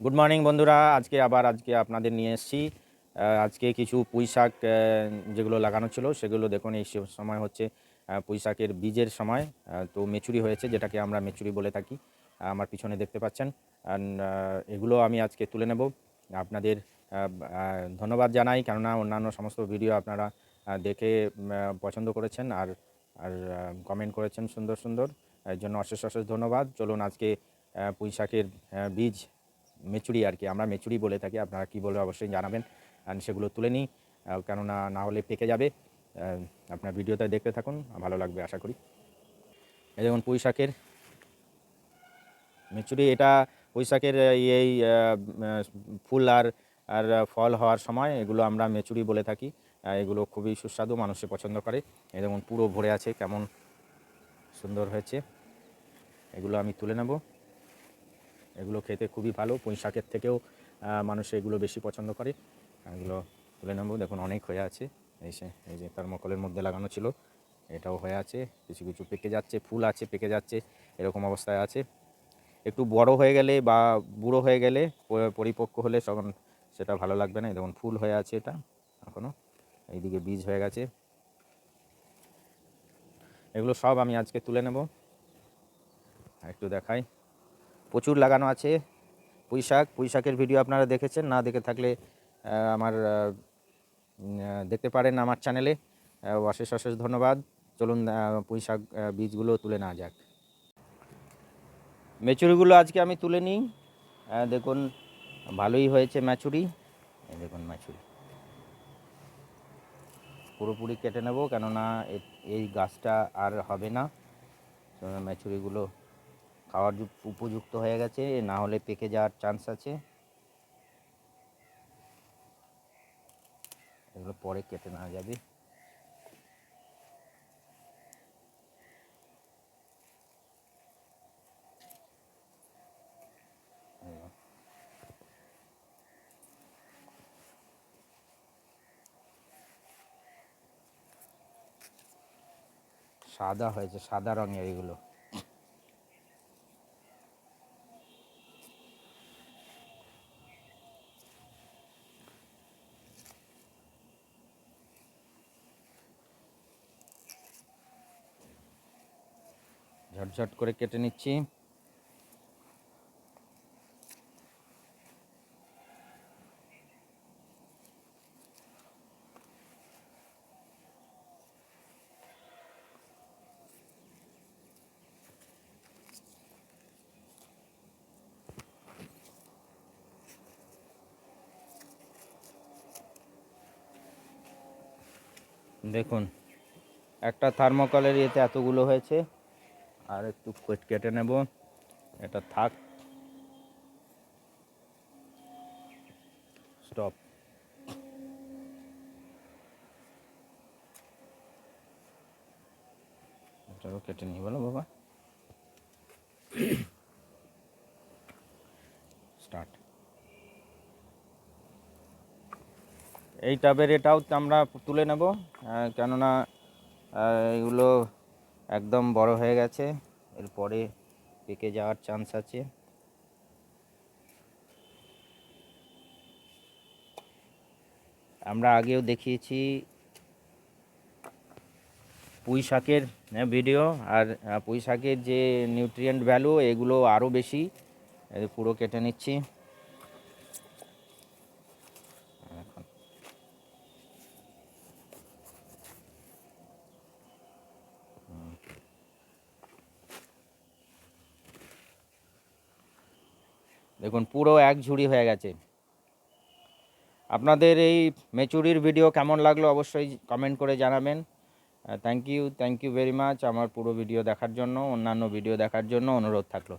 Good morning বন্ধুরা। আজকে আবার আজকে আপনাদের নিয়ে এসেছি। আজকে কিছু পুঁই শাক যেগুলো লাগানো ছিল সেগুলো দেখুন এই সময় হচ্ছে আহ, পুঁই শাকের বীজের সময় তো মেচুরি হয়েছে যেটাকে আমরা মেচুরি বলে থাকি। আমার পিছনে দেখতে পাচ্ছেন। এগুলো আমি আজকে তুলে নেব। আপনাদের ধন্যবাদ জানাই। কেননা অন্যান্য সমস্ত ভিডিও আপনারা দেখে পছন্দ করেছেন আর আর কমেন্ট করেছেন সুন্দর সুন্দর। এর জন্য অশেষ অশেষ ধন্যবাদ। চলুন আজকে পুঁই শাকের বীজ মেচুরি আর কি, আমরা মেচুরি বলে থাকি, আপনারা কী বলে অবশ্যই জানাবেন। আর সেগুলো তুলে নিই কেননা না হলে পেকে যাবে। আপনার ভিডিওতে দেখতে থাকুন, ভালো লাগবে আশা করি। এই দেখুন পুঁই শাকের মেচুরি এটা পুঁই শাকের এই ফুল আর আর ফল হওয়ার সময় এগুলো আমরা মেচুরি বলে থাকি। এগুলো খুবই সুস্বাদু, মানুষে পছন্দ করে। এই যেমন পুরো ভরে আছে, কেমন সুন্দর হয়েছে। এগুলো আমি তুলে নেব। এগুলো খেতে খুবই ভালো। পুঁই শাকের থেকেও মানুষ এগুলো বেশি পছন্দ করে। এগুলো তুলে নেব। দেখুন, অনেক হয়ে আছে। এই সে, এই যে থার্মোকলের মধ্যে লাগানো ছিল, এটাও হয়ে আছে। কিছু কিছু পেকে যাচ্ছে, ফুল আছে, পেকে যাচ্ছে, এরকম অবস্থায় আছে। একটু বড় হয়ে গেলে বা বুড়ো হয়ে গেলে পরিপক্ক হলে তখন সেটা ভালো লাগবে না। দেখুন, ফুল হয়ে আছে এটা এখনও এইদিকে বীজ হয়ে গেছে। এগুলো সব আমি আজকে তুলে নেব। একটু দেখাই। প্রচুর লাগানো আছে। পুঁই শাক পুঁই শাকের ভিডিও আপনারা দেখেছেন, না দেখে থাকলে আমার দেখতে পারেন আমার চ্যানেলে অশেষ অশেষ ধন্যবাদ। চলুন পুঁই শাক বীজগুলো তুলে নেওয়া যাক। মেচুরিগুলো আজকে আমি তুলে নিই। দেখুন, ভালোই হয়েছে ম্যাচুরি দেখুন ম্যাচুরি পুরোপুরি কেটে নেব, কেননা এই গাছটা আর হবে না। ম্যাচুরিগুলো খাওয়ার যুক- উপযুক্ত হয়ে গেছে, না হলে পেকে যাওয়ার চান্স আছে। এগুলো পরে কেটে নেওয়া যাবে। সাদা হয়েছে, সাদা রঙের এগুলো। ঝটঝট করে কেটে নিচ্ছি। দেখুন একটা থার্মোকলের ইয়েতে এতগুলো হয়েছে। আর একটু কেট- নেব। এটা থাক। স্টপ। এটাও কেটে নিই বলো বাবা। স্টার্ট। এই টাবের এটাও আমরা তুলে নেব কেননা এগুলো একদম বড় হয়ে গেছে। এরপরে পেকে যাওয়ার চান্স আছে। আমরা আগেও দেখিয়েছি পুঁই শাকের ভিডিও আর পুঁই শাকের যে নিউট্রিয়েন্ট ভ্যালু এগুলো আরও বেশি। পুরো কেটে নিচ্ছি। দেখুন, পুরো এক ঝুড়ি হয়ে গেছে। আপনাদের এই মেচুরির ভিডিও কেমন লাগল অবশ্যই কমেন্ট করে জানাবেন। Thank you thank you very much আমার পুরো ভিডিও দেখার জন্য, অন্যান্য ভিডিও দেখার জন্য অনুরোধ থাকল।